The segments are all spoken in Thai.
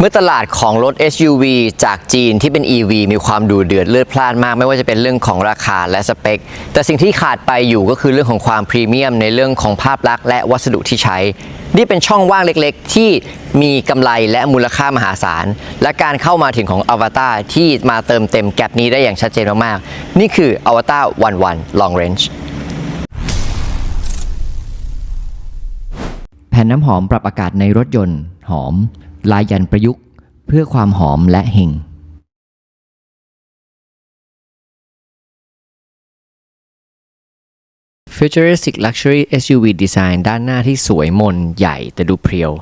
เมื่อตลาดของรถ SUV จากจีนที่เป็น EV มีความดูเดือดเลือดพล่านมาก ไม่ว่าจะเป็นเรื่องของราคาและสเปค แต่สิ่งที่ขาดไปอยู่ก็คือเรื่องของความพรีเมียมในเรื่องของภาพลักษณ์และวัสดุที่ใช้ นี่เป็นช่องว่างเล็กๆ ที่มีกำไรและมูลค่ามหาศาล และการเข้ามาถึงของ Avatar ที่มาเติมเต็มแกลบนี้ได้อย่างชัดเจนมากๆ นี่คือ Avatar 11 Long Range แผ่นน้ำหอมปรับอากาศในรถยนต์หอม ลายยันประยุกต์ เพื่อความหอมและเฮง Futuristic Luxury SUV Design ด้านหน้าที่สวยมน ใหญ่แต่ดูเพรียว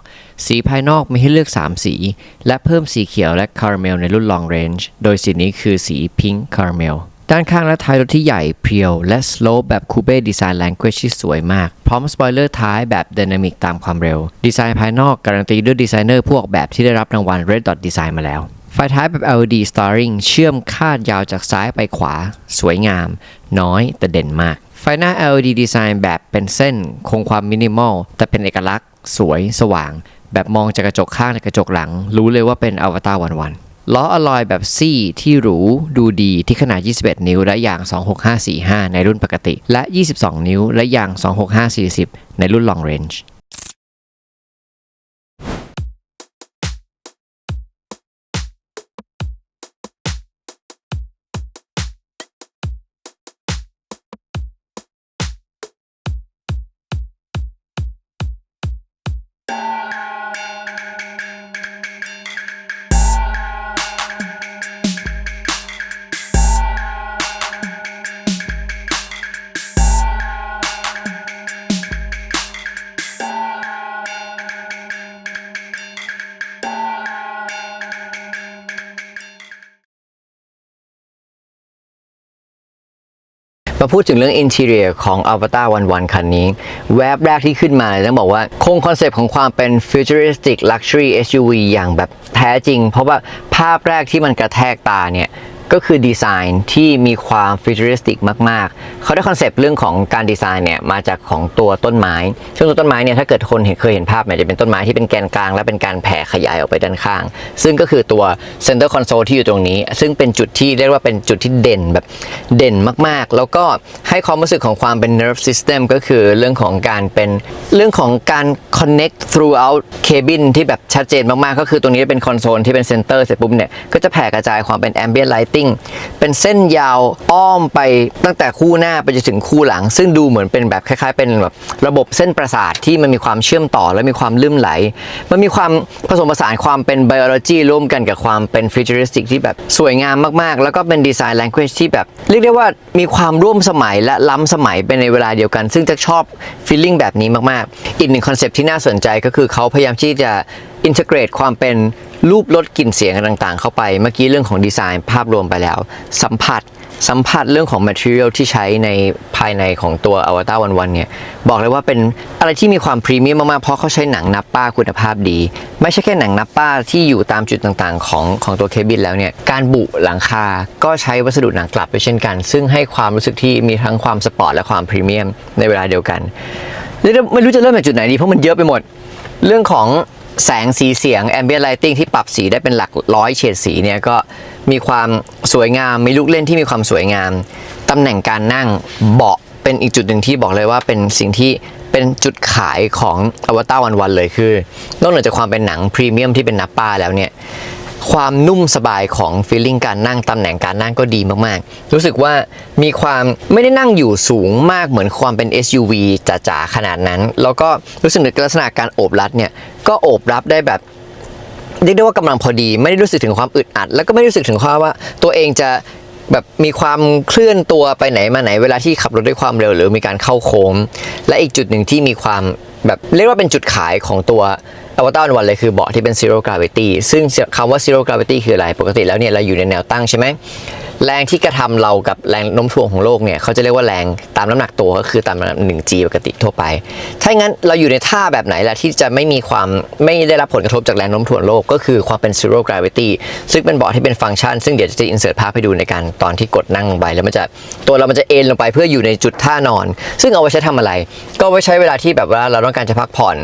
สีภายนอกมีให้เลือก 3 สี และเพิ่มสีเขียวและคาราเมลในรุ่น Long Range โดยสีนี้คือสี Pink Caramel ด้านข้างและท้ายรถที่ใหญ่เพียว และสโลปแบบคูเป้ดีไซน์ Language ที่สวยมาก พร้อมสปอยเลอร์ท้ายแบบ Dynamic ตามความเร็ว ดีไซน์ภายนอกการันตีด้วยดีไซเนอร์พวกแบบที่ได้รับรางวัล Red Dot Design มาแล้ว ไฟท้ายแบบ LED Starring เชื่อมคาดยาวจากซ้ายไปขวา สวยงาม น้อยแต่เด่นมาก ไฟหน้า LED Design แบบเป็นเส้น คงความมินิมอลแต่เป็นเอกลักษณ์ สวย สว่าง แบบมองจากกระจกข้างและกระจกหลัง รู้เลยว่าเป็นอวตารวันๆ ล้ออลอยแบบซี่ที่หรูดูดีที่ขนาด 21 นิ้ว และยาง 26545 ในรุ่นปกติ และ 22 นิ้ว และยาง 26540 ในรุ่น Long Range มาพูดถึงเรื่องอินเทเรียของ Avatar 11 คันนี้ แวบแรกที่ขึ้นมาต้องบอกว่า คงคอนเซปต์ของความเป็น Futuristic Luxury SUV อย่างแบบแท้จริง เพราะว่าภาพแรกที่มันกระแทกตาเนี่ย ก็คือดีไซน์ที่มีความฟิวเจอริสติกมาก ๆ เขาได้คอนเซปต์เรื่องของการดีไซน์เนี่ยมาจากของตัวต้นไม้ ซึ่งตัวต้นไม้เนี่ยถ้าเกิดคนเห็นเคยเห็นภาพเนี่ยจะเป็นต้นไม้ที่เป็นแกนกลาง และเป็นการแผ่ขยายออกไปด้านข้าง ซึ่งก็คือตัว Center Console ที่อยู่ตรงนี้ ซึ่งเป็นจุดที่เรียกว่าเป็นจุดที่เด่นแบบเด่นมาก ๆ แล้วก็ให้ความรู้สึกของความเป็น nerve system ก็คือเรื่องของการเป็นเรื่องของการ connect throughout cabin ที่แบบชัดเจนมาก ๆ ก็คือตรงนี้เป็นคอนโซลที่เป็นเซนเตอร์เสร็จปุ๊บเนี่ยก็จะแผ่กระจายความเป็น ambient lighting เป็นเส้นยาวอ้อมไปตั้งแต่คู่หน้าไปจนถึงคู่หลัง ซึ่งดูเหมือนเป็นแบบคล้ายๆ เป็นแบบระบบเส้นประสาทที่มันมีความเชื่อมต่อและมีความลื่นไหล มันมีความผสมผสานความเป็น biology ร่วมกันกับความเป็น futuristic ที่แบบสวยงามมากๆ แล้วก็เป็นดีไซน์ language ที่แบบเรียกได้ว่ามีความร่วมสมัยและล้ำสมัยไปในเวลาเดียวกัน ซึ่งจะชอบ feeling แบบนี้มากๆ อีกหนึ่งคอนเซปที่น่าสนใจก็คือเขาพยายามที่จะ integrate ความเป็น รูปลดกลิ่นเสียงต่างๆ เข้าไป เมื่อกี้เรื่องของดีไซน์ภาพรวมไปแล้ว สัมผัสสัมผัสเรื่องของ material ที่ใช้ในภายในของตัว Avatar 11เนี่ยบอกเลยว่าเป็นอะไรที่มีความพรีเมียมมากๆ เพราะเขาใช้หนังนับป้าคุณภาพดี ไม่ใช่แค่หนังนับป้าที่อยู่ตามจุดต่างๆ ของของตัวเคบินแล้วเนี่ยการบุหลังคา ก็ใช้วัสดุหนังกลับด้วยเช่นกัน ซึ่งให้ความรู้สึกที่มีทั้งความสปอร์ตและความพรีเมียมในเวลาเดียวกันเรียกได้ไม่รู้จะเริ่มจากจุดไหนดีเพราะมันเยอะไปหมด เรื่องของ แสงสีเสียง ambient lighting ที่ปรับสีได้เป็นหลักร้อยเฉดสีเนี่ยก็มีความสวยงาม มีลูกเล่นที่มีความสวยงาม ตำแหน่งการนั่งเบาะเป็นอีกจุดหนึ่งที่บอกเลยว่าเป็นสิ่งที่เป็นจุดขายของอวตารวันวันๆเลยคือนอกเหนือจากความเป็นหนังพรีเมียมที่เป็นนับป้าแล้วเนี่ย ความนุ่มสบายของฟีลลิ่งการนั่งตำแหน่งการนั่งก็ดีมากๆ รู้สึกว่ามีความไม่ได้นั่งอยู่สูงมากเหมือนความเป็น SUV จ๋าๆขนาดนั้น แล้วก็รู้สึกถึงลักษณะการโอบรัดเนี่ยก็โอบรับได้แบบเรียกได้ว่ากำลังพอดี ไม่ได้รู้สึกถึงความอึดอัด แล้วก็ไม่รู้สึกถึงความว่าตัวเองจะแบบมีความเคลื่อนตัวไปไหนมาไหนเวลาที่ขับรถด้วยความเร็วหรือมีการเข้าโค้ง และอีกจุดหนึ่งที่มีความแบบเรียกว่าเป็นจุดขายของตัว อวตารวันเลยคือเบาะที่เป็น zero gravity ซึ่งคำว่า zero gravity คืออะไรปกติแล้วเนี่ยเราอยู่ในแนวตั้งใช่ไหมแรงที่กระทำเรากับแรงโน้มถ่วงของโลกเนี่ยเขาจะเรียกว่าแรงตามน้ำหนักตัวก็คือตามน้ำหนัก 1G ปกติทั่วไป ถ้าอย่างนั้นเราอยู่ในท่าแบบไหนล่ะที่จะไม่มีความไม่ได้รับผลกระทบจากแรงโน้มถ่วงโลกก็คือความเป็น zero gravity ซึ่งเป็นเบาะที่เป็นฟังก์ชัน ซึ่งเดี๋ยวจะ insert ภาพให้ดูในการตอนที่กดนั่งลงไปแล้วมันจะตัวเรามันจะเอนลงไปเพื่ออยู่ในจุดท่านอน ซึ่งเอาไว้ใช้ทำอะไร ก็ไว้ใช้เวลาที่แบบว่าเราต้องการจะพักผ่อน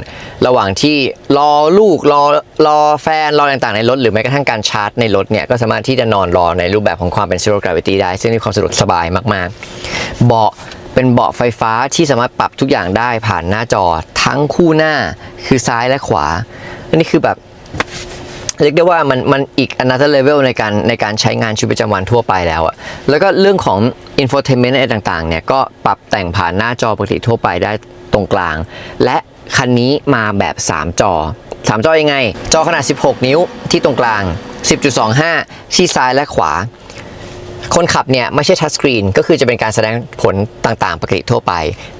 ระหว่างที่รออลูกรอรอแฟนรออต่างๆในรถ หรือแม้กระทั่งการชาร์จในรถเนี่ยก็สามารถที่จะนอนรอในรูปแบบของความเป็น zero gravity ได้ ซึ่งมีความสะดวกสบายมากๆ เบาะเป็นเบาะไฟฟ้าที่สามารถปรับทุกอย่างได้ผ่านหน้าจอทั้งคู่หน้าคือซ้ายและขวาอันนี้คือแบบเรียกได้ว่ามันมันอีก another level ในการในการใช้งานชีวิตประจำวันทั่วไปแล้วอะแล้วก็เรื่องของ infotainment อะไรต่างๆเนี่ยก็ปรับแต่งผ่านหน้าจอปกติทั่วไปได้ตรงกลาง และ คันนี้มาแบบ 3 จอ 3 จอยังไง จอขนาด 16 นิ้วที่ตรงกลาง 10.25 ที่ซ้ายและขวา คนขับเนี่ยไม่ใช่ทัชสกรีนก็คือจะเป็นการแสดงผลต่างๆ ปกติทั่วไป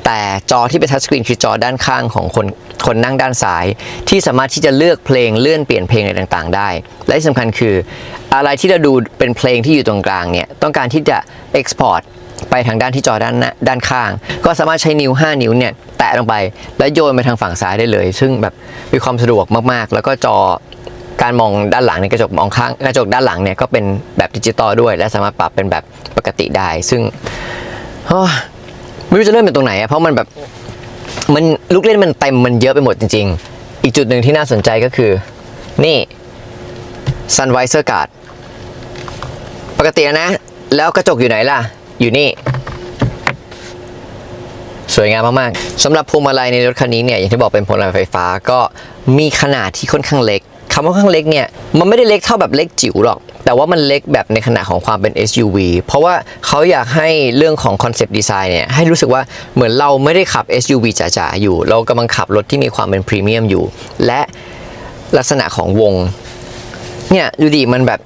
แต่จอที่เป็นทัชสกรีนคือจอด้านข้างของคนคนนั่งด้านซ้าย ที่สามารถที่จะเลือกเพลงเลื่อนเปลี่ยนเพลงอะไรต่างๆ ได้ และที่สำคัญคือ อะไรที่เราดูเป็นเพลงที่อยู่ตรงกลางเนี่ยต้องการที่จะ export ไปทางด้านที่จอด้านหน้าด้านข้าง ก็สามารถใช้นิ้ว 5 นิ้วเนี่ยแตะลงไป แล้วโยนไปทางฝั่งซ้ายได้เลย ซึ่งแบบมีความสะดวกมากๆ แล้วก็จอการมองด้านหลังในกระจกมองข้างกระจกด้านหลังเนี่ยก็เป็นแบบดิจิตอลด้วย และสามารถปรับเป็นแบบปกติได้ ซึ่งไม่รู้จะเริ่มเป็นตรงไหนอะเพราะมันแบบมันลูกเล่นมันเต็มมันเยอะไปหมดจริง ๆ อีกจุดหนึ่งที่น่าสนใจก็คือ นี่ Sun Visor Guard ปกตินะ แล้วกระจกอยู่ไหนล่ะ อยู่นี่ สวยงามมากๆสำหรับพวงมาลัยในรถคันนี้เนี่ยอย่างที่บอกเป็นพวงมาลัยไฟฟ้าก็มีขนาดที่ค่อนข้างเล็กคำว่าข้างเล็กเนี่ยมันไม่ได้เล็กเท่าแบบเล็กจิ๋วหรอก แต่ว่ามันเล็กแบบในขนาดของความเป็น SUV เพราะว่าเขาอยากให้เรื่องของคอนเซปต์ดีไซน์เนี่ยให้รู้สึกว่าเหมือนเราไม่ได้ขับ SUV จ๋าๆอยู่ เรากำลังขับรถที่มีความเป็นพรีเมียมอยู่ และลักษณะของวงเนี่ยดูดิมันแบบ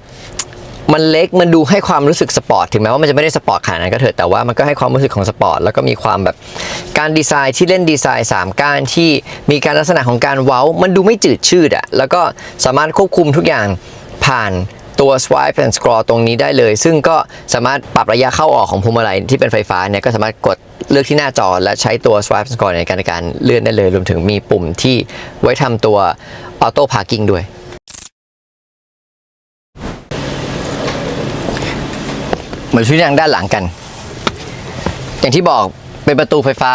มันเล็กมันดูให้ความรู้สึกสปอร์ตถึงแม้ว่ามันจะไม่ได้สปอร์ตขนาดนั้นก็เถอะแต่ว่ามันก็ให้ความรู้สึกของสปอร์ตแล้วก็มีความแบบการดีไซน์ที่เล่นดีไซน์ 3 ก้านที่มีการลักษณะของการเว้า มันดูไม่จืดชืดอะแล้วก็สามารถควบคุมทุกอย่างผ่านตัว swipe and scroll ตรงนี้ได้เลย ซึ่งก็สามารถปรับระยะเข้าออกของพวงมาลัยที่เป็นไฟฟ้าเนี่ยก็สามารถกดเลือกที่หน้าจอ และใช้ตัว swipe and scroll ในการในการเลื่อนได้เลย รวมถึงมีปุ่มที่ไว้ทำตัว auto parking ด้วย มือนชุดยางด้านหลังกัน อย่างที่บอกเป็นประตูไฟฟ้า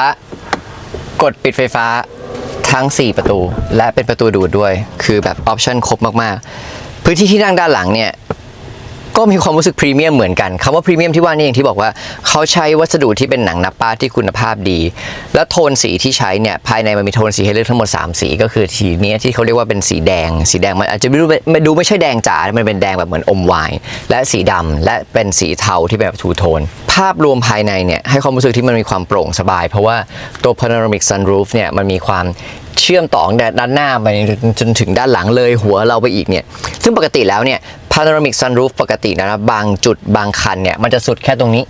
กดปิดไฟฟ้าทั้ง 4 ประตู และเป็นประตูดูดด้วย คือแบบออปชั่นครบมากๆ พื้นที่ที่นั่งด้านหลังเนี่ย ก็มีความรู้สึกพรีเมียมเหมือนกันคำว่าพรีเมียมที่ว่านี่อย่างที่บอกว่าเขาใช้วัสดุที่เป็นหนังนับป้าที่คุณภาพดี แล้วโทนสีที่ใช้เนี่ยภายในมันมีโทนสีให้เลือกทั้งหมด 3 สี ก็คือสีนี้ที่เขาเรียกว่าเป็นสีแดง สีแดงมันอาจจะไม่รู้ไม่ดูไม่ใช่แดงจ๋า มันเป็นแดงแบบเหมือนอมไวน์และสีดำและเป็นสีเทาที่แบบทูโทนภาพรวมภายในเนี่ยให้ความรู้สึกที่มันมีความโปร่งสบาย เพราะว่าตัว panoramic sunroof เนี่ยมันมีความ เชื่อมต่อด้านหน้าไปจนถึงด้านหลังเลยหัวเราไปอีกเนี่ย ซึ่งปกติแล้วเนี่ย panoramic sunroof ปกตินะบางจุดบางคันเนี่ยมันจะสุดแค่ตรงนี้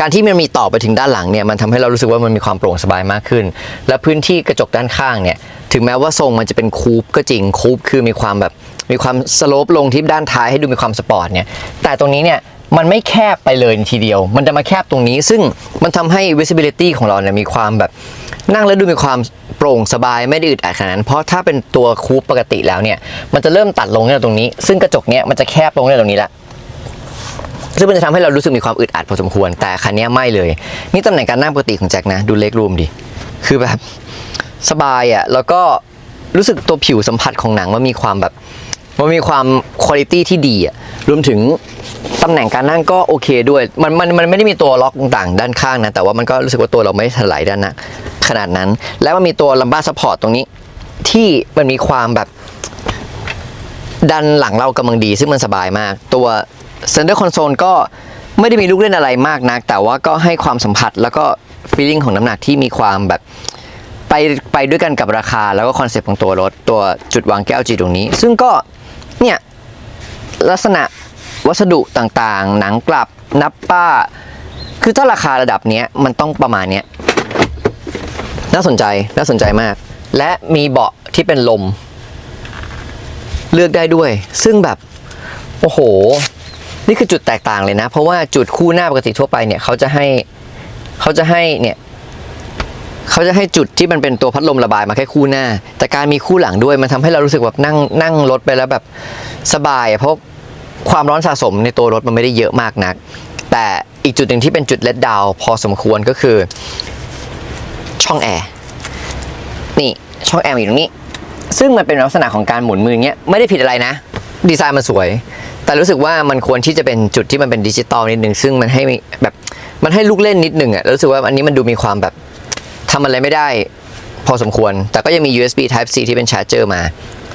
การที่มันมีต่อไปถึงด้านหลังเนี่ยมันทำให้เรารู้สึกว่ามันมีความโปร่งสบายมากขึ้น และพื้นที่กระจกด้านข้างเนี่ยถึงแม้ว่าทรงมันจะเป็นคูปก็จริงคูปคือมีความแบบมีความสโลปลงที่ด้านท้ายให้ดูมีความสปอร์ตเนี่ยแต่ตรงนี้เนี่ย มันไม่แคบไปเลยทีเดียว มันจะมาแคบตรงนี้ ซึ่งมันทำให้ visibility ของเราเนี่ยมีความแบบนั่งแล้วดูมีความโปร่งสบายไม่ได้อึดอัดขนาดนั้นเพราะถ้าเป็นตัวคูปปกติแล้วเนี่ย มันจะเริ่มตัดลงเนี่ยตรงนี้ ซึ่งกระจกเนี่ยมันจะแคบลงเนี่ยตรงนี้ละซึ่งมันจะทำให้เรารู้สึกมีความอึดอัดพอสมควร แต่คันนี้ไม่เลย นี่ตำแหน่งการนั่งปกติของแจ็คนะ ดูเล็กรูมดิ คือแบบสบายอะ่ะ แล้วก็รู้สึกตัวผิวสัมผัสของหนังมันมีความแบบ มันมีความคุณภาพที่ดีอะรวมถึงตำแหน่งการนั่งก็โอเคด้วย มันมันมันไม่ได้มีตัวล็อกต่างๆด้านข้างนะ แต่ว่ามันก็รู้สึกว่าตัวเราไม่ถลายด้านหนะขนาดนั้น แล้วมันมีตัวลัมบ้าซัพพอร์ตตรงนี้ ที่มันมีความแบบ ดันหลังเรากำลังดี ซึ่งมันสบายมาก ตัว Center Console ก็ไม่ได้มีลูกเล่นอะไรมากนัก แต่ว่าก็ให้ความสัมผัสแล้วก็ feeling ของน้ำหนักที่มีความแบบไปไปด้วยกันกับราคาแล้วก็คอนเซปต์ของตัวรถ ตัวจุดวางแก้วจีตรงนี้ ซึ่งก็ เนี่ยลักษณะวัสดุต่างๆ หนังกลับนับป้า คือถ้าราคาระดับเนี้ยมันต้องประมาณเนี้ยน่าสนใจน่าสนใจมาก และมีเบาะที่เป็นลม เลือกได้ด้วย ซึ่งแบบ โอ้โห นี่คือจุดแตกต่างเลยนะ เพราะว่าจุดคู่หน้าปกติทั่วไปเนี่ยเขาจะให้เขาจะให้เนี่ย เขาจะให้จุดที่มันเป็นตัวพัดลมระบายมาแค่คู่หน้า แต่การมีคู่หลังด้วยมันทำให้เรารู้สึกแบบนั่งนั่งรถไปแล้วแบบสบายเพราะความร้อนสะสมในตัวรถมันไม่ได้เยอะมากนัก แต่อีกจุดหนึ่งที่เป็นจุดเลดดาวพอสมควรก็คือ ช่องแอร์นี่ช่องแอร์อยู่ตรงนี้ ซึ่งมันเป็นลักษณะของการหมุนมือเงี้ยไม่ได้ผิดอะไรนะ ดีไซน์มันสวย แต่รู้สึกว่ามันควรที่จะเป็นจุดที่มันเป็นดิจิตอลนิดนึงซึ่งมันให้แบบมันให้ลูกเล่นนิดนึงอะรู้สึกว่าอันนี้มันดูมีความแบบ ทำอะไรไม่ได้พอสมควร แต่ก็ยังมี USB Type C ที่เป็นชาร์จเจอร์มา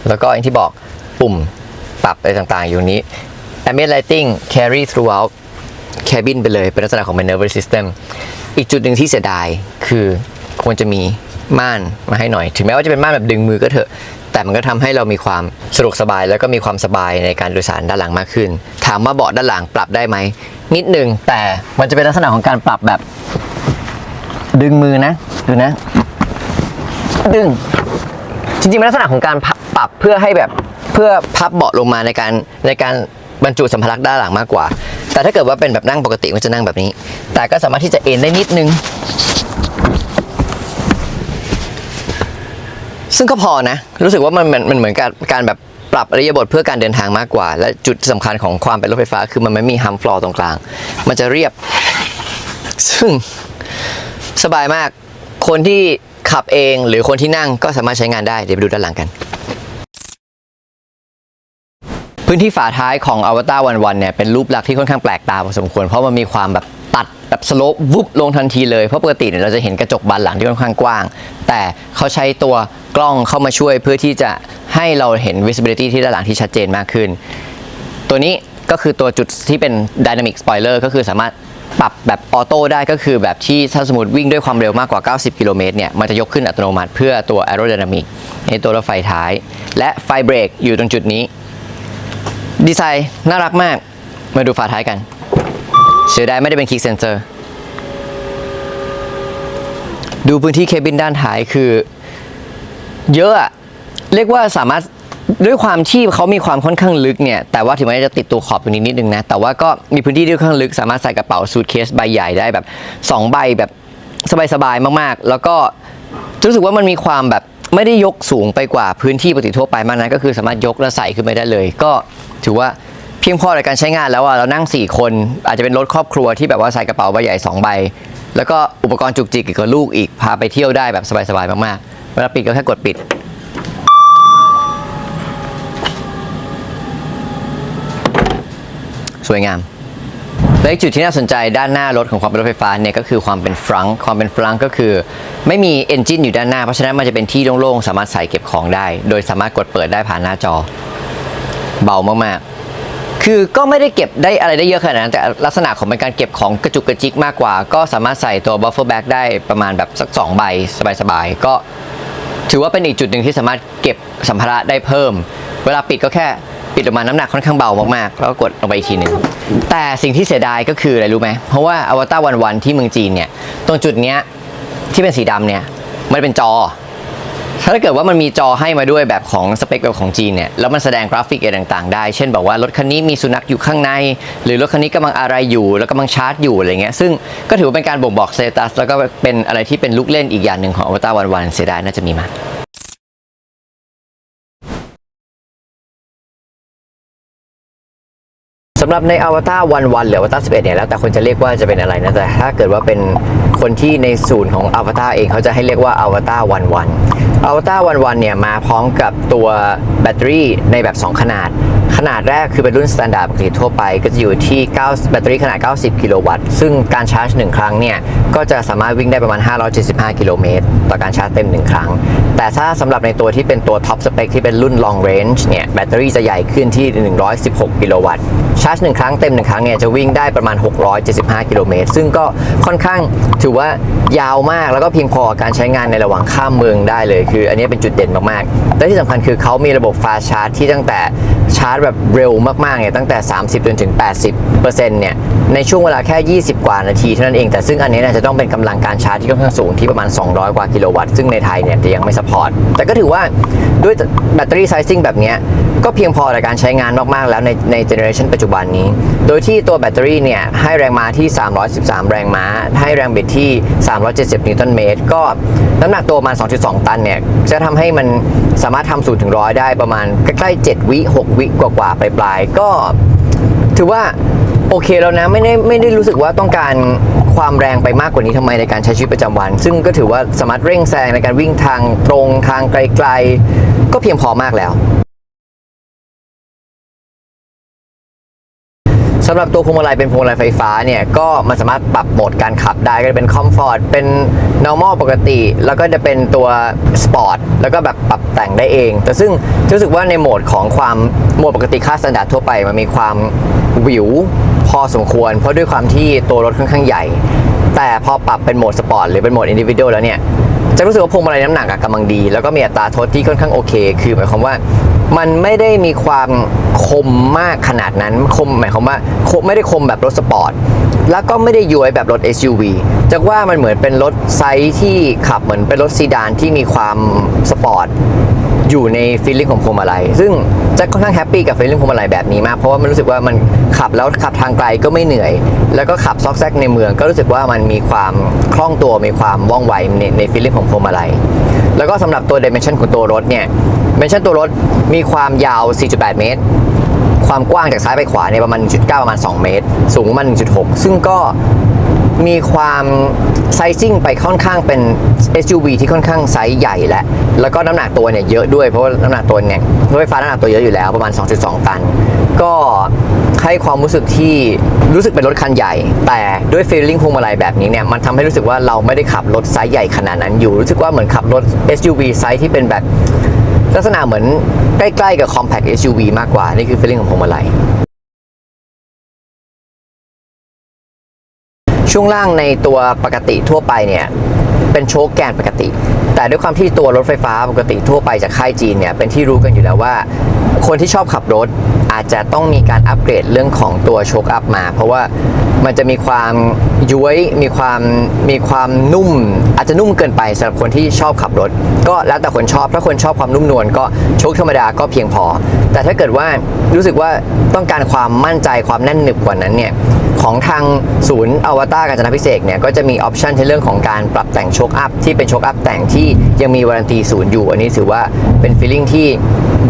แล้วก็อย่างที่บอกปุ่มปรับอะไรต่างๆ อยู่นี้ ambient lighting carry throughout cabin ไปเลย เป็นลักษณะของ nervous system อีกจุดหนึ่งที่เสียดายคือควรจะมีม่านมาให้หน่อย ถึงแม้ว่าจะเป็นม่านแบบดึงมือก็เถอะ แต่มันก็ทำให้เรามีความสะดวกสบาย แล้วก็มีความสบายในการโดยสารด้านหลังมากขึ้น ถามว่าเบาะด้านหลังปรับได้ไหมนิดหนึ่งแต่มันจะเป็นลักษณะของการปรับแบบ ดึงมือนะ ดูนะ ดึง จริงๆเป็นลักษณะของการปรับเพื่อให้แบบเพื่อพับเบาะลงมาในการในการบรรจุสัมภาระด้านหลังมากกว่า แต่ถ้าเกิดว่าเป็นแบบนั่งปกติมันจะนั่งแบบนี้ แต่ก็สามารถที่จะเอนได้นิดนึง ซึ่งก็พอนะ รู้สึกว่ามันมันมันเหมือนกับการแบบปรับอริยบทเพื่อการเดินทางมากกว่า และจุดสำคัญของความเป็นรถไฟฟ้า คือมันไม่มีฮัมฟลอร์ตรงกลาง มันจะเรียบ ซึ่ง สบายมาก คนที่ขับเองหรือคนที่นั่งก็สามารถใช้งานได้ เดี๋ยวไปดูด้านหลังกัน พื้นที่ฝาท้ายของ Avatar 11เนี่ยเป็นรูปลักษณ์ที่ค่อนข้างแปลกตาพอสมควร เพราะมันมีความแบบตัดแบบสโลปวุบลงทันทีเลย เพราะปกติเนี่ยเราจะเห็นกระจกบานหลังที่ค่อนข้างกว้าง แต่เขาใช้ตัวกล้องเข้ามาช่วยเพื่อที่จะให้เราเห็น visibility ที่ด้านหลังที่ชัดเจนมากขึ้น ตัวนี้ก็คือตัวจุดที่เป็น dynamic spoiler ก็คือสามารถ ปรับแบบออโต้ได้ก็คือแบบที่ถ้าสมมติวิ่งด้วยความเร็วมากกว่า 90 กิโลเมตรเนี่ยมันจะยกขึ้นอัตโนมัติเพื่อตัว aerodynamic ในตัวรถไฟท้าย และไฟเบรกอยู่ตรงจุดนี้ ดีไซน์น่ารักมาก มาดูฝาท้ายกัน เสียดายไม่ได้เป็น kick sensor ดูพื้นที่เคบินด้านท้ายคือ เยอะเรียกว่าสามารถ ด้วยความที่เขามีความค่อนข้างลึกเนี่ยแต่ว่าถึงแม้จะติดตัวขอบตรงนี้นิดนึงนะแต่ว่าก็มีพื้นที่ที่ค่อนข้างลึก สามารถใส่กระเป๋าซูทเคสใบใหญ่ได้แบบ 2 ใบแบบสบายๆมากๆ แล้วก็รู้สึกว่ามันมีความแบบไม่ได้ยกสูงไปกว่าพื้นที่ปกติทั่วไปมากนะก็คือสามารถยกและใส่ขึ้นไปได้เลย ก็ถือว่าเพียงพอในการใช้งานแล้วอะเรานั่ง 4 คน อาจจะเป็นรถครอบครัวที่แบบว่าใส่กระเป๋าใบใหญ่ 2 ใบ แล้วก็อุปกรณ์จุกจิกอีกกับลูกอีกพาไปเที่ยวได้แบบสบายๆมากๆเวลาปิดก็แค่กดปิด สวยงามและอีกจุดที่น่าสนใจด้านหน้ารถของความเป็นรถไฟฟ้าเนี่ยก็คือความเป็นฟรังความเป็นฟรังก์ก็คือ ไม่มีเอนจินอยู่ด้านหน้า เพราะฉะนั้นมันจะเป็นที่โล่งๆ สามารถใส่เก็บของได้ โดยสามารถกดเปิดได้ผ่านหน้าจอ เบามากๆ คือก็ไม่ได้เก็บได้อะไรได้เยอะขนาดนั้นแต่ลักษณะของเป็นการเก็บของกระจุกกระจิกมากกว่า ก็สามารถใส่ตัว buffer bag ได้ประมาณแบบสัก 2 ใบสบายๆก็ ถือว่าเป็นอีกจุดหนึ่งที่สามารถเก็บสัมภาระได้เพิ่ม เวลาปิดก็แค่ ปิดออกมาน้ำหนักค่อนข้างเบามากๆแล้วก็กดลงไปอีกทีหนึ่งแต่สิ่งที่เสียดายก็คืออะไรรู้ไหมเพราะว่าอวตารวันวันที่เมืองจีนเนี่ยตรงจุดเนี้ยที่เป็นสีดำเนี่ยมันเป็นจอถ้าเกิดว่ามันมีจอให้มาด้วยแบบของสเปคแบบของจีนเนี่ยแล้วมันแสดงกราฟิกอะไรต่างๆได้ เช่นบอกว่ารถคันนี้มีสุนัขอยู่ข้างใน หรือรถคันนี้กำลังอะไรอยู่ แล้วกำลังชาร์จอยู่อะไรเงี้ยซึ่งก็ถือว่าเป็นการบ่งบอกสเตตัสแล้วก็เป็นอะไรที่เป็นลูกเล่นอีกอย่างหนึ่งของอวตารวันวันเสียดายน่าจะมีมาำหรับในอวตารวันวันหรืออวตาร11เนี่ยแล้วแต่คนจะเรียกว่าจะเป็นอะไรนะแต่ถ้าเกิดว่าเป็นคนที่ในศูนย์ของอวตารเองเขาจะให้เรียกว่าอวตารวันวันอวตารวันวันเนี่ยมาพร้อมกับตัวแบตเตอรี่ในแบบ 2 ขนาด ขนาดแรกคือเป็นรุ่นสแตนดาร์ดปกติทั่วไป ก็จะอยู่ที่ 9 แบตเตอรี่ขนาด 90 กิโลวัตต์ ซึ่งการชาร์จ 1 ครั้งเนี่ย ก็จะสามารถวิ่งได้ประมาณ 575 กิโลเมตร ต่อการชาร์จเต็ม 1 ครั้ง แต่ถ้าสำหรับในตัวที่เป็นตัวท็อปสเปคที่เป็นรุ่น long range เนี่ย แบตเตอรี่จะใหญ่ขึ้นที่ 116 กิโลวัตต์ ชาร์จ 1 ครั้งเต็ม 1 ครั้งเนี่ย จะวิ่งได้ประมาณ 675 กิโลเมตร ซึ่งก็ค่อนข้างถือว่ายาวมากแล้วก็เพียงพอการใช้งานในระหว่างข้ามเมืองได้เลย คือ อันนี้เป็นจุดเด่นมากๆและที่สำคัญคือเขามีระบบ fast charge ที่ตั้งแต่ชาร์จแบบเร็วมากๆเนี่ยตั้งแต่ 30จนถึง 80%เนี่ยในช่วงเวลาแค่ 20 กว่านาทีเท่านั้นเองแต่ซึ่งอันนี้เนี่ยจะต้องเป็นกำลังการชาร์จที่ค่อนข้างสูงที่ประมาณ 200 กว่ากิโลวัตต์ซึ่งในไทยเนี่ยจะยังไม่สปอร์ตแต่ก็ถือว่าด้วยแบตเตอรี่ไซซิ่งแบบเนี้ย ก็เพียงพอในการใช้งานมาก ๆ แล้วในในเจเนอเรชันปัจจุบันนี้ โดยที่ตัวแบตเตอรี่เนี่ยให้แรงม้าที่ 313 แรงม้า ให้แรงบิดที่ 370 นิวตันเมตร ก็น้ำหนักตัวประมาณ2.2 ตันเนี่ย จะทำให้มันสามารถทำ0ถึงร้อยได้ประมาณใกล้ๆ 7 วิ 6 วิกว่าๆปลายๆ ก็ถือว่าโอเคแล้วนะไม่ได้ไม่ได้รู้สึกว่าต้องการความแรงไปมากกว่านี้ทำไมในการใช้ชีวิตประจำวัน ซึ่งก็ถือว่าสามารถเร่งแซงในการวิ่งทางตรงทางไกล ๆ ก็เพียงพอมากแล้ว สำหรับตัวพวงมาลัยเป็นพวงมาลัยไฟฟ้าเนี่ยก็มันสามารถปรับโหมดการขับได้ก็จะเป็น Comfort เป็น normal ปกติ แล้วก็จะเป็นตัว Sport แล้วก็แบบปรับแต่งได้เอง แต่ซึ่งรู้สึกว่าในโหมดของความโหมดปกติค่าสแตนดาร์ดทั่วไปมันมีความวิวพอสมควร เพราะด้วยความที่ตัวรถค่อนข้างใหญ่ แต่พอปรับเป็นโหมดสปอร์ตหรือเป็นโหมดอินดิวิ u a l แล้วเนี่ยจะรู้สึกว่าพวงมาลัยน้ำหนักกำลังดี แล้วก็มีอัตราโทษที่ค่อนข้างโอเค คือหมายความว่า มันไม่ได้มีความคมมากขนาดนั้นคมหมายความว่าคมไม่ได้คมแบบรถสปอร์ตแล้วก็ไม่ได้ย้วยแบบรถ SUV จะว่ามันเหมือนเป็นรถไซส์ที่ขับเหมือนเป็นรถซีดานที่มีความสปอร์ตอยู่ในฟีลลิ่งของพวงมาลัยซึ่งจะค่อนข้างแฮปปี้กับฟีลลิ่งพวงมาลัยแบบนี้มาก เพราะว่ามันรู้สึกว่ามันขับแล้วขับทางไกลก็ไม่เหนื่อย แล้วก็ขับซอกแซกในเมือง ก็รู้สึกว่ามันมีความคล่องตัวมีความว่องไวในในฟีลลิ่งของพวงมาลัยแล้วก็สำหรับตัวดิเมนชันของตัวรถเนี่ย เมนชันตัวรถมีความยาว 4.8 เมตร ความกว้างจากซ้ายไปขวาเนี่ยประมาณ 1.9 ประมาณ 2 เมตร สูงประมาณ 1.6 ซึ่งก็มีความไซซิ่งไปค่อนข้างเป็น SUV ที่ค่อนข้างไซส์ใหญ่แหละ แล้วก็น้ำหนักตัวเนี่ยเยอะด้วย เพราะว่าน้ำหนักตัวเนี่ยรถไฟฟ้าน้ำหนักตัวเยอะอยู่แล้วประมาณ 2.2 ตัน ก็ให้ความรู้สึกที่รู้สึกเป็นรถคันใหญ่ แต่ด้วยฟีลลิ่งพวงมาลัยแบบนี้เนี่ย มันทำให้รู้สึกว่าเราไม่ได้ขับรถไซส์ใหญ่ขนาดนั้นอยู่ รู้สึกว่าเหมือนขับรถ SUV ไซส์ที่เป็นแบบ ลักษณะเหมือนใกล้ๆกับ compact SUV มากกว่า นี่คือ feeling ของพวงมาลัยช่วงล่างในตัวปกติทั่วไปเนี่ย เป็นโชคแกนปกติ แต่ด้วยความที่ตัวรถไฟฟ้าปกติทั่วไปจากค่ายจีนเนี่ย เป็นที่รู้กันอยู่แล้วว่า คนที่ชอบขับรถอาจจะต้องมีการอัปเกรดเรื่องของตัวโชคอัพมา เพราะว่า มันจะมีความย้วยมีความมีความนุ่ม อาจจะนุ่มเกินไปสำหรับคนที่ชอบขับรถ ก็แล้วแต่คนชอบถ้าคนชอบความนุ่มนวลก็โชคธรรมดาก็เพียงพอ แต่ถ้าเกิดว่ารู้สึกว่าต้องการความมั่นใจความแน่นหนึบกว่านั้นเนี่ยของทางศูนย์อวตารกาญจนาพิเศษเนี่ยก็จะมีออปชันในเรื่องของการปรับแต่งโชคอัพที่เป็นโชคอัพแต่งที่ยังมีวารันตีศูนย์อยู่ อันนี้ถือว่าเป็นฟีลลิ่งที่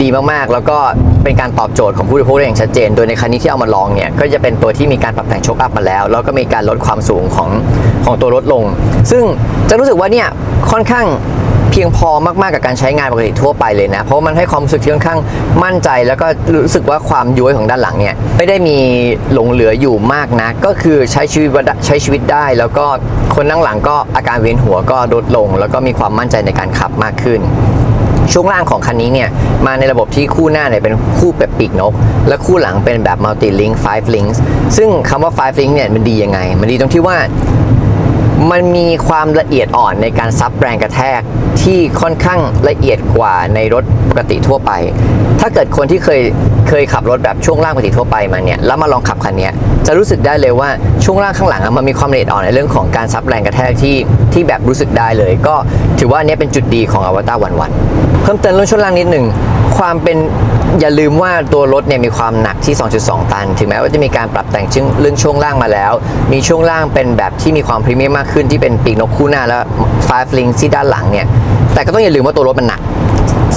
ดีมากๆ แล้วก็เป็นการตอบโจทย์ของผู้บริโภคได้อย่างชัดเจน โดยในคันนี้ที่เอามาลองเนี่ยก็จะเป็นตัวที่มีการปรับแต่งโชคอัพมาแล้ว แล้วก็มีการลดความสูงของของตัวรถลง ซึ่งจะรู้สึกว่าเนี่ยค่อนข้างเพียงพอมากๆกับการใช้งานปกติทั่วไปเลยนะ เพราะมันให้ความรู้สึกที่ค่อนข้างมั่นใจ แล้วก็รู้สึกว่าความย้วยของด้านหลังเนี่ยไม่ได้มีหลงเหลืออยู่มากนะก็คือใช้ชีวิตใช้ชีวิตได้ แล้วก็คนนั่งหลังก็อาการเวียนหัวก็ลดลง แล้วก็มีความมั่นใจในการขับมากขึ้น ช่วงล่างของคันนี้เนี่ยมาในระบบที่คู่หน้าเนี่ยเป็นคู่แบบปีกนก และคู่หลังเป็นแบบ multi link 5 links ซึ่งคำว่า5 link เนี่ยมันดียังไง มันดีตรงที่ว่ามันมีความละเอียดอ่อนในการซับแรงกระแทกที่ค่อนข้างละเอียดกว่าในรถปกติทั่วไป ถ้าเกิดคนที่เคยเคยขับรถแบบช่วงล่างปกติทั่วไปมาเนี่ย แล้วมาลองขับคันนี้ จะรู้สึกได้เลยว่าช่วงล่างข้างหลังมันมีความละเอียดอ่อนในเรื่องของการซับแรงกระแทกที่ที่แบบรู้สึกได้เลย ก็ถือว่านเนี้ยเป็นจุดดีของอวตารวันวันเพิ่มเติมเรื่องช่วงล่างนิดหนึ่งความเป็นอย่าลืมว่าตัวรถเนี่ยมีความหนักที่ 2.2 ตัน ถึงแม้ว่าจะมีการปรับแต่งชื่อเรื่องช่วงล่างมาแล้ว มีช่วงล่างเป็นแบบที่มีความพรีเมียมมากขึ้นที่เป็นปีกนกคู่หน้าและ5 link ที่ด้านหลังเนี่ยแต่ก็ต้องอย่าลืมว่าตัวรถมันหนัก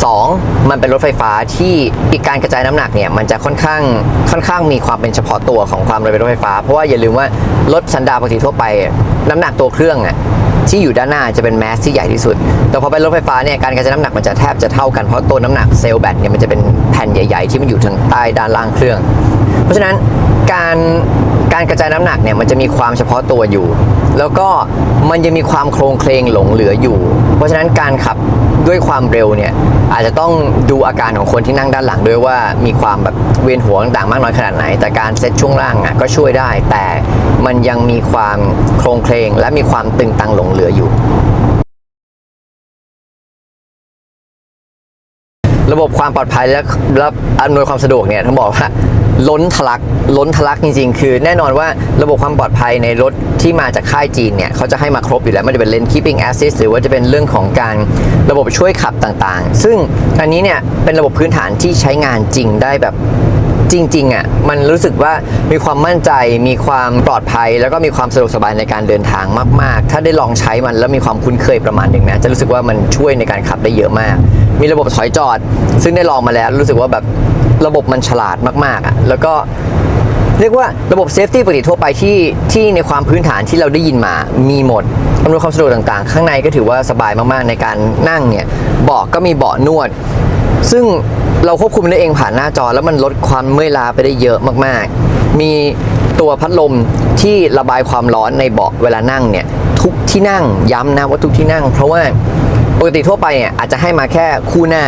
2. มันเป็นรถไฟฟ้าที่อีกการกระจายน้ำหนักเนี่ยมันจะค่อนข้างค่อนข้างมีความเป็นเฉพาะตัวของความเป็นรถไฟฟ้า เพราะว่าอย่าลืมว่ารถสันดาปกติทั่วไป น้ำหนักตัวเครื่องอะที่อยู่ด้านหน้าจะเป็นแมสที่ใหญ่ที่สุด แต่พอเป็นรถไฟฟ้าเนี่ยการกระจายน้ำหนักมันจะแทบจะเท่ากันเพราะตัวน้ำหนักเซลล์แบตเนี่ยมันจะเป็นแผ่นใหญ่ๆ ที่มันอยู่ทางใต้ด้านล่างเครื่อง เพราะฉะนั้นการการกระจายน้ำหนักเนี่ยมันจะมีความเฉพาะตัวอยู่ แล้วก็มันยังมีความโครงเคลงหลงเหลืออยู่ เพราะฉะนั้นการขับด้วยความเร็วเนี่ยอาจจะต้องดูอาการของคนที่นั่งด้านหลังด้วยว่ามีความแบบเวียนหัวต่างๆมากน้อยขนาดไหน แต่การเซ็ตช่วงล่างอะก็ช่วยได้ แต่มันยังมีความโครงเคลงและมีความตึงตังหลงเหลืออยู่ ระบบความปลอดภัยและและอำนวยความสะดวกเนี่ยต้องบอกว่าล้นทะลักล้นทะลักจริงๆ คือแน่นอนว่าระบบความปลอดภัยในรถที่มาจากค่ายจีนเนี่ยเขาจะให้มาครบอยู่แล้วไม่ว่าจะเป็น lane keeping assist หรือว่าจะเป็นเรื่องของการระบบช่วยขับต่างๆ ซึ่งอันนี้เนี่ยเป็นระบบพื้นฐานที่ใช้งานจริงได้แบบจริงๆอะมันรู้สึกว่ามีความมั่นใจมีความปลอดภัย แล้วก็มีความสะดวกสบายในการเดินทางมาก ๆ ถ้าได้ลองใช้มันแล้วมีความคุ้นเคยประมาณหนึ่งนะจะรู้สึกว่ามันช่วยในการขับได้เยอะมาก มีระบบถอยจอด ซึ่งได้ลองมาแล้ว รู้สึกว่าแบบระบบมันฉลาดมากๆอะแล้วก็เรียกว่าระบบเซฟตี้ปกติทั่วไปที่ที่ในความพื้นฐานที่เราได้ยินมามีหมดอำนวยความสะดวกต่างๆ ข้างในก็ถือว่าสบายมากๆในการนั่งเนี่ยเบาะก็มีเบาะนวด ซึ่งเราควบคุมได้เองผ่านหน้าจอ แล้วมันลดความเมื่อยล้าไปได้เยอะมากๆ มีตัวพัดลมที่ระบายความร้อนในเบาะเวลานั่งเนี่ยทุกที่นั่งย้ำนะว่าทุกที่นั่ง เพราะว่า ปกติทั่วไปเนี่ยอาจจะให้มาแค่คู่หน้า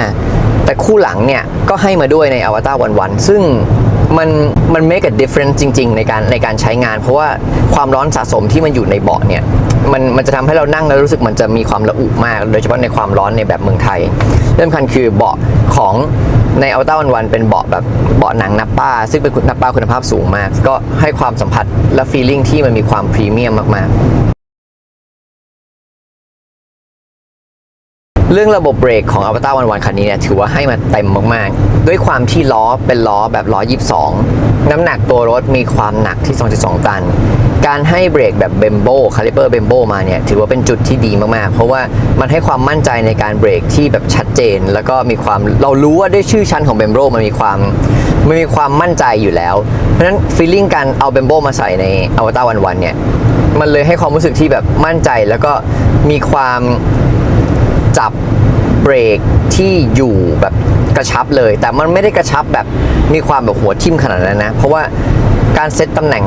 แต่คู่หลังเนี่ยก็ให้มาด้วยในอวตารวันวันๆซึ่งมันมัน make a difference จริง ๆ ในการในการใช้งาน เพราะว่าความร้อนสะสมที่มันอยู่ในเบาะเนี่ยมันมันจะทำให้เรานั่งแล้วรู้สึกมันจะมีความระอุมาก โดยเฉพาะในความร้อนในแบบเมืองไทยเริ่มคัญคือเบาะของในอัลต้าวันวันเป็นเบาะแบบเบาะหนังนับป้า ซึ่งเป็นคุณนับป้าคุณภาพสูงมาก ก็ให้ความสัมผัสและ feeling ที่มันมีความพรีเมียมมากๆ เรื่องระบบเบรกของ a v a t a r วันวันคันนี้เนี่ยถือว่าให้มาเต็มมากๆ ด้วยความที่ล้อเป็นล้อแบบล้อ 22 น้ำหนักตัวรถมีความหนักที่ 2.2 ตัน การให้เบรกแบบเบมโบคาลิเปอร์เบมโบมาเนี่ยถือว่าเป็นจุดที่ดีมากๆ เพราะว่ามันให้ความมั่นใจในการเบรกที่แบบชัดเจน แล้วก็มีความเรารู้ว่าด้วยชื่อชั้นของเบมโบมันมีความมันมีความมั่นใจอยู่แล้ว เพราะฉะนั้นฟีลลิ่งการเอาเบมโบมาใส่ใน a v a t a r วันวันเนี่ยมันเลยให้ความรู้สึกที่แบบมั่นใจแล้วก็มีความ จับเบรกที่อยู่แบบกระชับเลย แต่มันไม่ได้กระชับแบบมีความแบบหัวทิ่มขนาดนั้นนะ เพราะว่าการเซตตำแหน่ง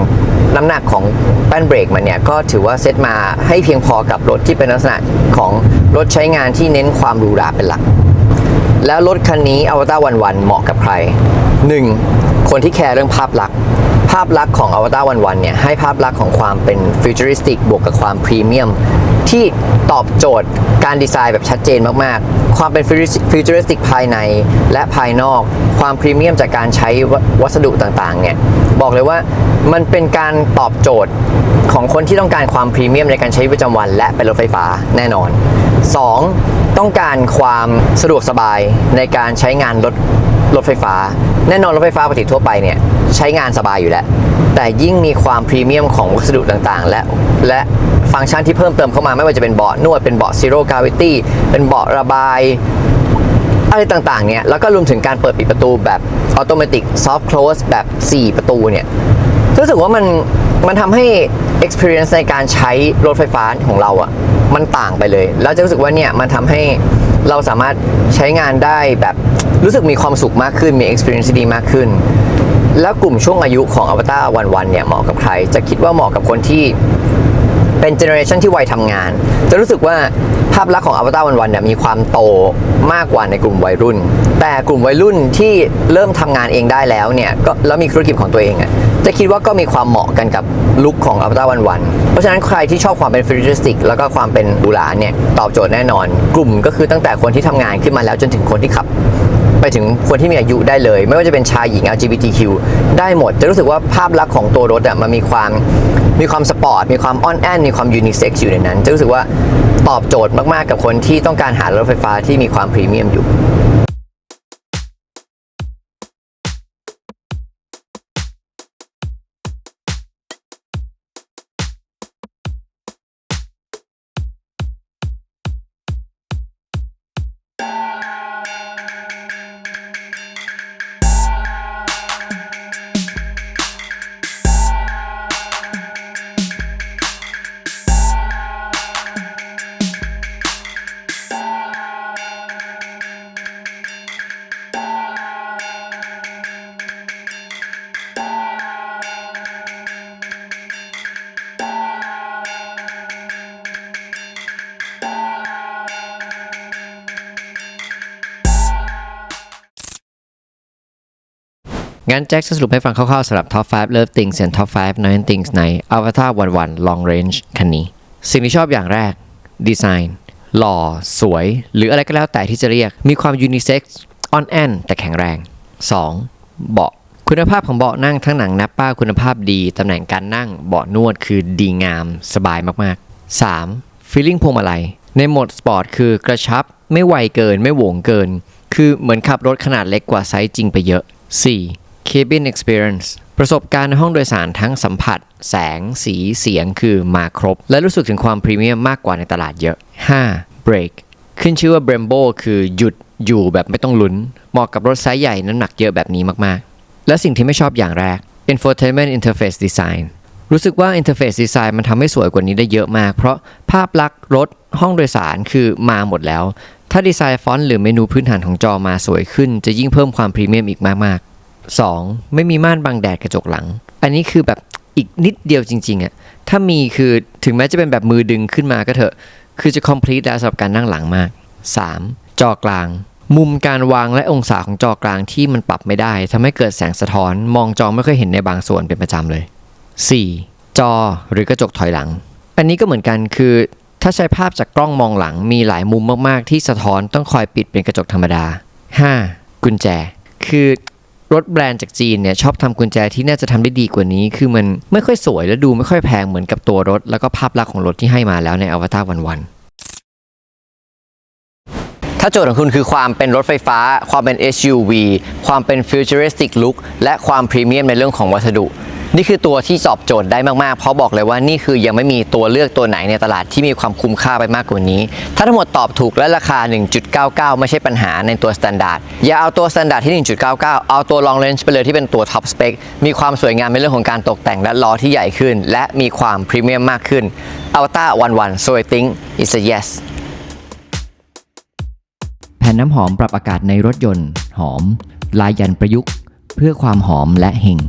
น้ำหนักของแป้นเบรกมันเนี่ย ก็ถือว่าเซตมาให้เพียงพอกับรถที่เป็นลักษณะของรถใช้งานที่เน้นความหรูหราเป็นหลัก แล้วรถคันนี้อวตารวันวันเหมาะกับใคร 1. คนที่แคร์เรื่องภาพลักษณ์ภาพลักษณ์ของอวตารวันวันเนี่ยให้ภาพลักษณ์ของความเป็นฟิวเจอริสติกบวกกับความพรีเมียม ที่ตอบโจทย์การดีไซน์แบบชัดเจนมากๆ ความเป็นฟิวเจอริสติกภายในและภายนอก ความพรีเมียมจากการใช้วัสดุต่างๆ เนี่ย บอกเลยว่ามันเป็นการตอบโจทย์ของคนที่ต้องการความพรีเมียมในการใช้ประจำวัน และเป็นรถไฟฟ้าแน่นอน 2. ต้องการความสะดวกสบายในการใช้งานรถ รถไฟฟ้า แน่นอนรถไฟฟ้าปกติทั่วไปเนี่ยใช้งานสบายอยู่แล้ว แต่ยิ่งมีความพรีเมียมของวัสดุต่างๆ และและฟังก์ชันที่เพิ่มเติมเข้ามาไม่ว่าจะเป็นเบาะนวดเป็นเบาะ zero gravity เป็นเบาะระบายอะไรต่างๆเนี่ยแล้วก็รวมถึงการเปิดปิดประตูแบบออโตเมติกซอฟต์ close แบบ 4 ประตูเนี่ยรู้สึกว่ามันมันทำให้ experience ในการใช้รถไฟฟ้าของเราอะ่ะมันต่างไปเลย แล้วจะรู้สึกว่าเนี่ยมันทำให้ เราสามารถใช้งานได้แบบรู้สึกมีความสุขมากขึ้นมี experience ดีมากขึ้น แล้วกลุ่มช่วงอายุของอวตารวันวันๆเนี่ยเหมาะกับใคร จะคิดว่าเหมาะกับคนที่เป็นเจเนอเรชันที่วัยทำงาน จะรู้สึกว่า ภาพลักษณ์ของอวตารวันๆเนี่ยมีความโตมากกว่าในกลุ่มวัยรุ่น แต่กลุ่มวัยรุ่นที่เริ่มทำงานเองได้แล้วเนี่ยก็แล้วมีธุรกิจของตัวเองอะจะคิดว่าก็มีความเหมาะกันกับลุคของอวตารวันๆเพราะฉะนั้นใครที่ชอบความเป็นฟิวเจอริสติก แล้วก็ความเป็นดูหราเนี่ยตอบโจทย์แน่นอน กลุ่มก็คือตั้งแต่คนที่ทำงานขึ้นมาแล้วจนถึงคนที่ขับ ไปถึงคนที่มีอายุได้เลย ไม่ว่าจะเป็นชายหญิง LGBTQ ได้หมด จะรู้สึกว่าภาพลักษณ์ของตัวรถอะมันมีความมีความสปอร์ต มีความอ่อนแอนมีความยูนิเซ็กซ์อยู่ในนั้น จะรู้สึกว่าตอบโจทย์มาก ๆ กับคนที่ต้องการหารถไฟฟ้าที่มีความพรีเมียมอยู่ งั้นแจ็คจะสรุปให้ฟังคร่าวๆสำหรับ Top 5 Love Things and Top 5 Annoying Things ใน Avatar 11 Long Range คันนี้ สิ่งที่ชอบอย่างแรก ดีไซน์ หล่อ สวย หรืออะไรก็แล้วแต่ที่จะเรียก มีความยูนิเซ็กซ์อ่อนแอนแต่แข็งแรง 2. เบาะคุณภาพของเบาะนั่งทั้งหนังนับป้าคุณภาพดี ตำแหน่งการนั่งเบาะนวดคือดีงาม สบายมากๆ 3. ฟีลลิ่งพวงมาลัย ในโหมดสปอร์ตคือกระชับ ไม่ไวเกิน ไม่โหวงเกิน คือเหมือนขับรถขนาดเล็กกว่าไซส์จริงไปเยอะ 4. Cabin Experience ประสบการณ์ในห้องโดยสารทั้งสัมผัส แสง สีเสียงคือมาครบ และรู้สึกถึงความพรีเมียมมากกว่าในตลาดเยอะ 5. Brake ขึ้นชื่อว่า Brembo คือหยุดอยู่แบบไม่ต้องลุ้น เหมาะกับรถไซส์ใหญ่น้ำหนักเยอะแบบนี้มากๆ และสิ่งที่ไม่ชอบอย่างแรก Infotainment Interface Design รู้สึกว่า Interface Design มันทำให้สวยกว่านี้ได้เยอะมาก เพราะภาพลักษณ์รถห้องโดยสารคือมาหมดแล้ว ถ้าดีไซน์ฟอนต์หรือเมนูพื้นฐานของจอมาสวยขึ้น จะยิ่งเพิ่มความพรีเมียมอีกมากๆ 2. ไม่มีม่านบังแดดกระจกหลัง อันนี้คือแบบอีกนิดเดียวจริงๆอะถ้ามีคือถึงแม้จะเป็นแบบมือดึงขึ้นมาก็เถอะ คือจะ complete แล้วสำหรับการนั่งหลังมาก 3. จอกลาง มุมการวางและองศาของจอกลางที่มันปรับไม่ได้ทำให้เกิดแสงสะท้อน มองจอไม่ค่อยเห็นในบางส่วนเป็นประจำเลย 4. จอหรือกระจกถอยหลัง อันนี้ก็เหมือนกันคือถ้าใช้ภาพจากกล้องมองหลังมีหลายมุมมากๆ ที่สะท้อนต้องคอยปิดเป็นกระจกธรรมดา 5. กุญแจ คือ รถแบรนด์จากจีนเนี่ยชอบทำกุญแจที่น่าจะทำได้ดีกว่านี้ คือมันไม่ค่อยสวยและดูไม่ค่อยแพงเหมือนกับตัวรถ แล้วก็ภาพลักษณ์ของรถที่ให้มาแล้วในอวตารวันวันๆถ้าโจทย์ของคุณคือความเป็นรถไฟฟ้า ความเป็น SUV ความเป็น futuristic look และความพรีเมียมในเรื่องของวัสดุ นี่คือตัวที่ตอบโจทย์ได้มากๆ เพราะบอกเลยว่านี่คือยังไม่มีตัวเลือกตัวไหนในตลาดที่มีความคุ้มค่าไปมากกว่านี้ ถ้าทั้งหมดตอบถูกและราคา 1.99 ไม่ใช่ปัญหาในตัว standard อย่าเอาตัว standard ที่ 1.99 เอาตัว long range ไปเลยที่เป็นตัว top spec มีความสวยงามในเรื่องของการตกแต่งและล้อที่ใหญ่ขึ้น และมีความพรีเมียมมากขึ้น Alta 11 so I think is a yes แผ่นน้ำหอมปรับอากาศในรถยนต์ หอม ลายยันประยุกต์ เพื่อความหอมและเฮง